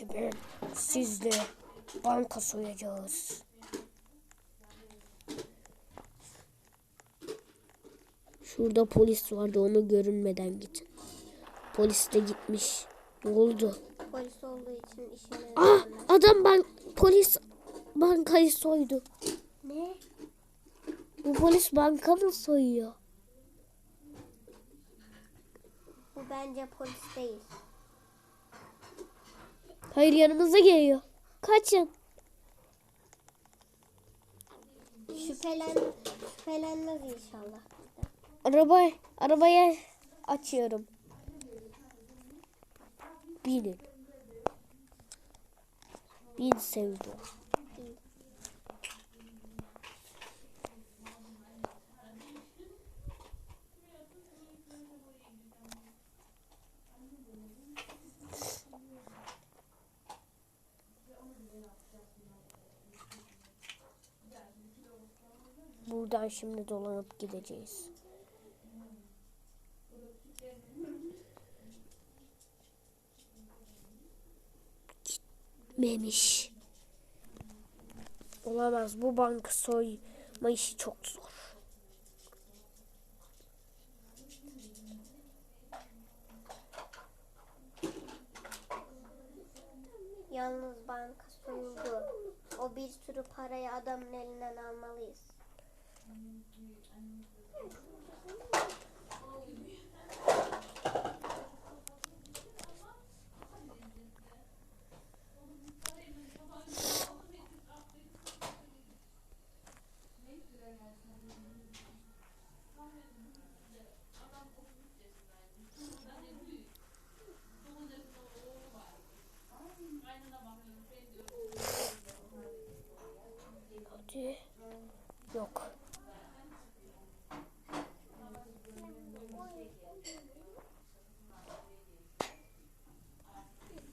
Şimdi sizle banka soyacağız. Şurada polis vardı onu görünmeden git. Polis de gitmiş. Ne oldu? Polis olduğu için işine Ah adam bank polis bankayı soydu. Ne? Bu polis banka mı soyuyor? Bu bence polis değil. Hayır yanımıza geliyor. Kaçın. Şüphelen, şüphelenmez inşallah. Araba, arabaya açıyorum. Binin. Bin sevdi. Buradan şimdi dolanıp gideceğiz. Gitmemiş. Olamaz. Bu banka soyma işi çok zor. Yalnız banka soyuldu. O bir sürü parayı adamın elinden almalıyız. I'm going to do, I'm going to do.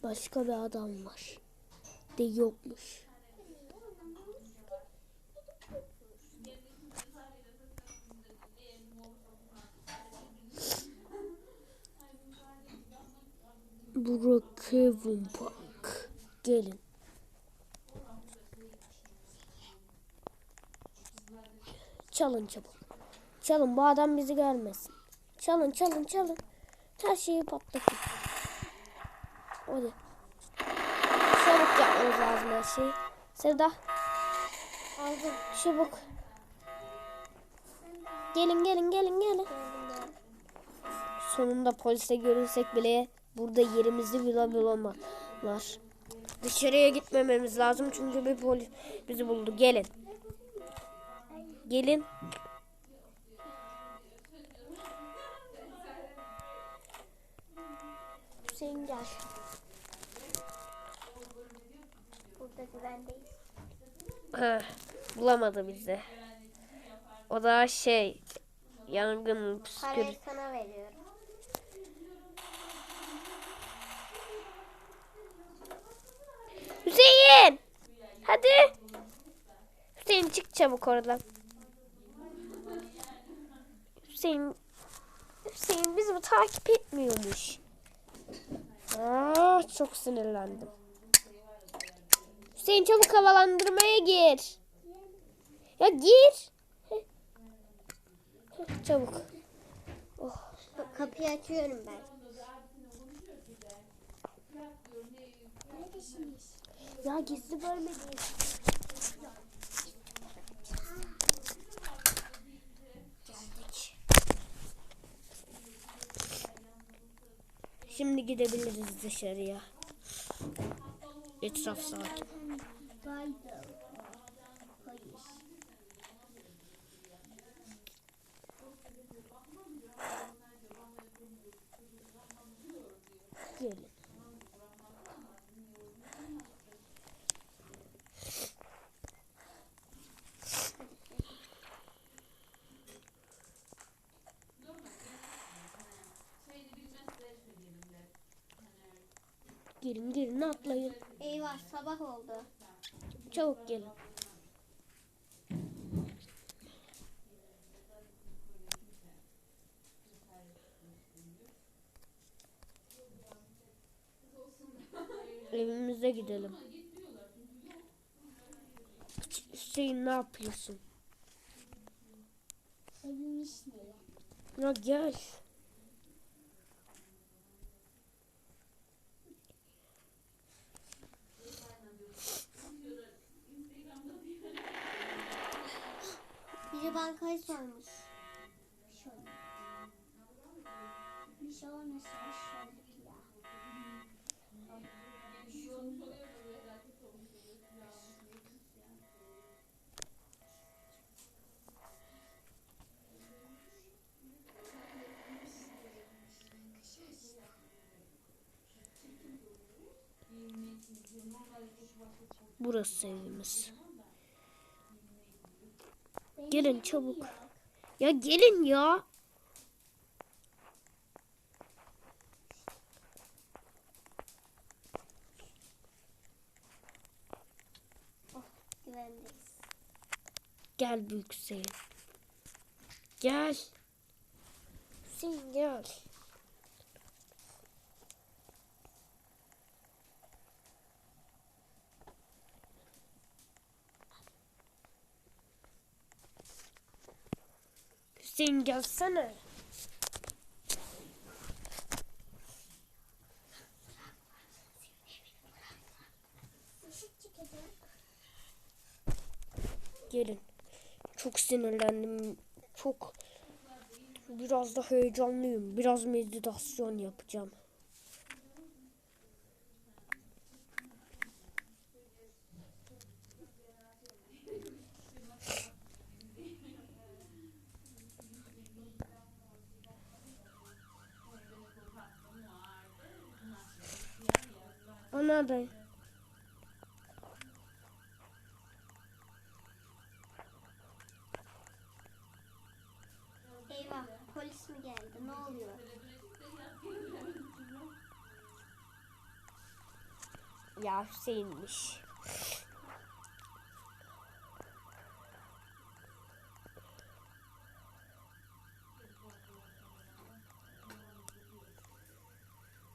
Başka bir adam var. De yokmuş. Brookhaven Park. Gelin. Çalın çabuk. Çalın bu adam bizi görmesin. Çalın çalın çalın. Her şeyi patlatın. Hadi. Çabuk yapmamız lazım her şeyi. Sevda Aldım. çabuk. Gelin gelin gelin gelin. Sonunda polise görünsek bile burada yerimizi bulamazlar. Dışarıya gitmememiz lazım çünkü bir polis bizi buldu. Gelin. Gelin. Hüseyin gel. Burada güvendeyiz. Heh, bulamadı bizi. O da şey yangın püskür. Parayı sana veriyorum. Hüseyin! Hadi. Hüseyin çık çabuk oradan. Hüseyin Hüseyin bizi takip etmiyormuş. Aa, çok sinirlendim. Hüseyin çabuk havalandırmaya gir. Ya gir. Çabuk. Bak, Kapıyı açıyorum ben. Ya gizli bölmedeyiz. Şimdi gidebiliriz dışarıya. Etraf sakin. Gelin. Girin girin atlayın. Eyvah sabah oldu. Çabuk gelin. Evimize gidelim. Hüseyin ne yapıyorsun? Evimiz ne? Ya gel. Bankayı sormuş. Şöyle. Bir şey olmasa şöyle ya. Burası evimiz. Gelin çabuk. Ya gelin ya. Güvendeyiz. Gel büyük Hüseyin. Gel. Hüseyin gel. Hüseyin gelsene. Gelin. Çok sinirlendim. Çok biraz da heyecanlıyım. Biraz meditasyon yapacağım. Eyvah polis mi geldi? Ne oluyor? ya Hüseyin'miş.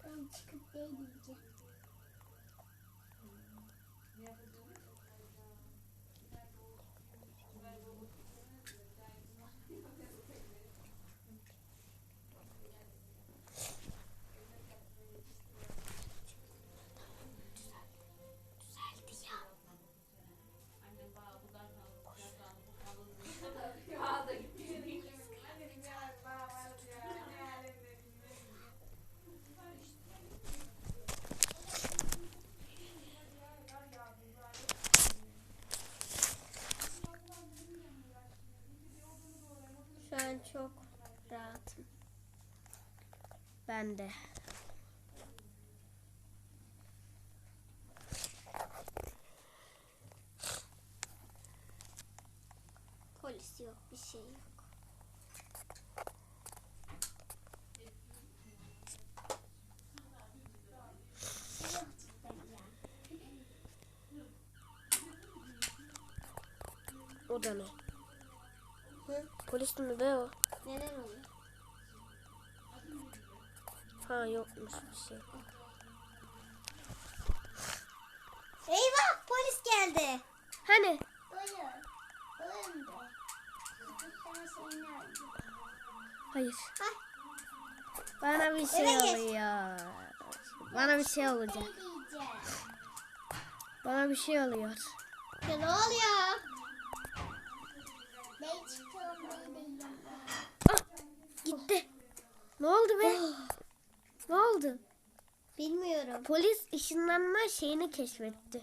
Ben çıkıp değmeyeceğim. Çok rahatım. Ben de. Polis yok, bir şey yok. O da ne? Hı? Polis mi be o? Neden oluyor? Ha yokmuş bir şey. Eyvah polis geldi. Hani? Buyur. Buyurun da. Ben seni arıyorum. Hayır. Hay. Bana bir şey Eve geç. oluyor. Bana bir şey olacak. Diyeceğim? Bana bir şey oluyor. Ya ne oluyor? Ben çıkıyorum ben değilim. Ah, gitti. Ne oldu be? ne oldu? Bilmiyorum. Polis ışınlanma şeyini keşfetti.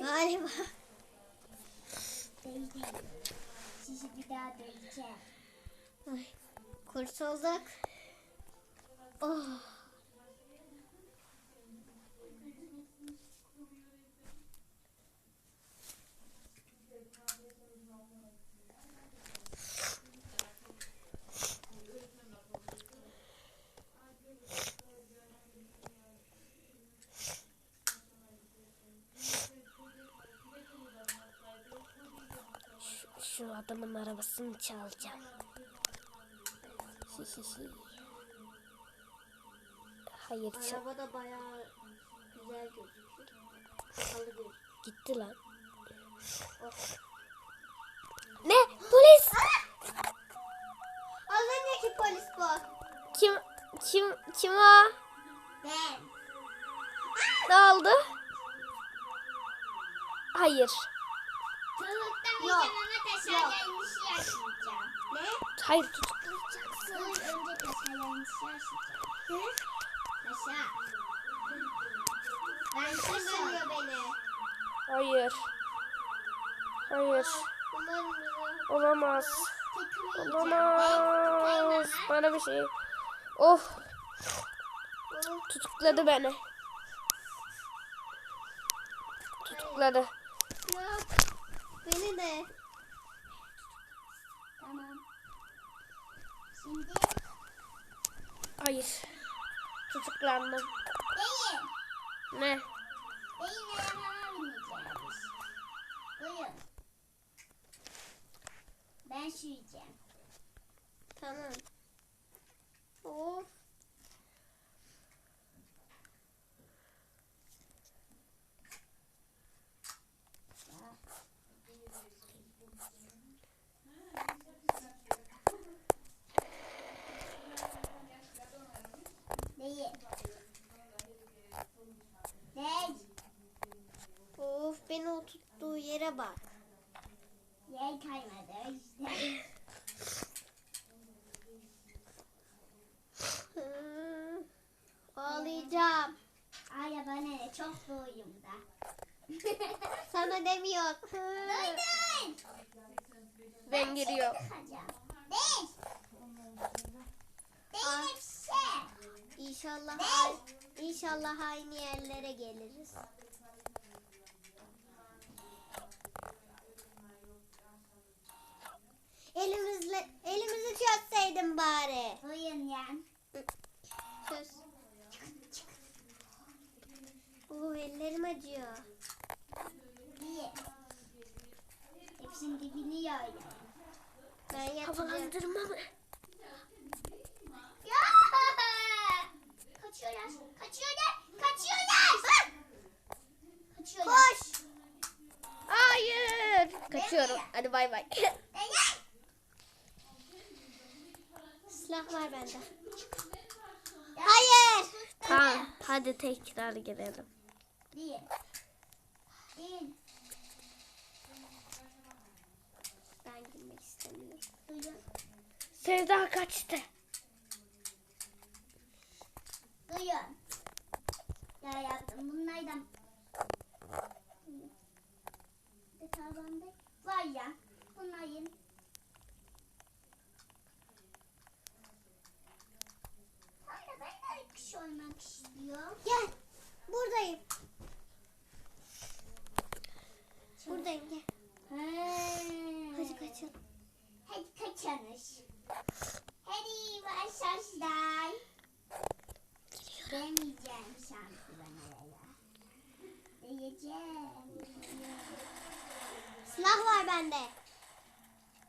Galiba. Sizi bir daha döveceğim. Kurtulduk. Oh. Şu adamın arabasını çalacağım. Hayır çal. Araba da bayağı güzel gözüküyor. Gitti lan. Ne? Polis! Az önceki polis bu. Kim kim kim o? Ben. Ne oldu? Hayır. Yok. Yaşayacağım. Ne? Hayır tutuklayacaksın. Önce taşlarlanışı yaşayacağım. Ne? Taşa. Ben kim dönüyor beni? Hayır. Hayır. Olamaz. Olamaz. Bana bir şey. Of, Tutukladı beni. Tutukladı. De. Tamam. Şimdi Hayır. Tutuklandım. değil. Ne? Değil arabama bineceğiz. Buyurun. Ben süreceğim. Tamam. Of. Değil. Değil. Of beni o yere bak. Yer kaymadı işte. Ağlayacağım. Ay ya bana ne çok doğuyum da. Sana demiyor. Duydun. Ben giriyorum. Değil. Değil. İnşallah ay- inşallah aynı yerlere geliriz. Elimizle elimizi çözseydin bari. Buyurun yan. Çöz. Oo ellerim acıyor. Bir. Hepsinin dibini yiyorum. Ben yatacağım. Havalandırma mı? Bende. Hayır. tamam. Hadi tekrar girelim. Bir. Bir. Ben girmek istemiyorum. Sevda kaçtı. Duyun. Ya yaptım. Bunlardan. Tavanda var ya. Bunların. Hayır ben de kuş olmak istiyorum. Gel. Buradayım. Buradayım gel. Hadi kaçalım. Hadi kaçanız. Hadi başlaşlar. Demeyeceğim şansı bana ya. Diyeceğim. Silah var bende.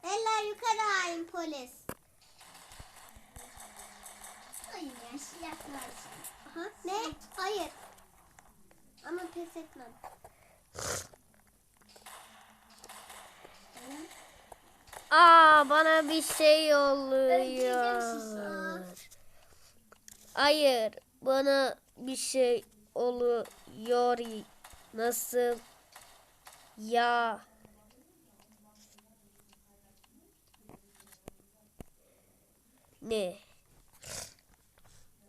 Eller yukarı hain polis. Oyun ya silah varsın. Aha. Ne? Hayır. Ama pes etmem. Aa bana bir şey oluyor. Hayır bana bir şey oluyor. Nasıl? Ya. Ne?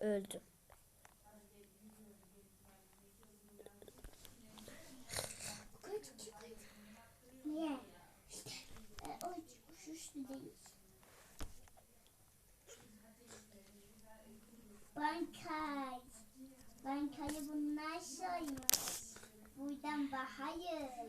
Öldüm. Bankay. Bankayı bunlar soymuş. Buradan bakayız.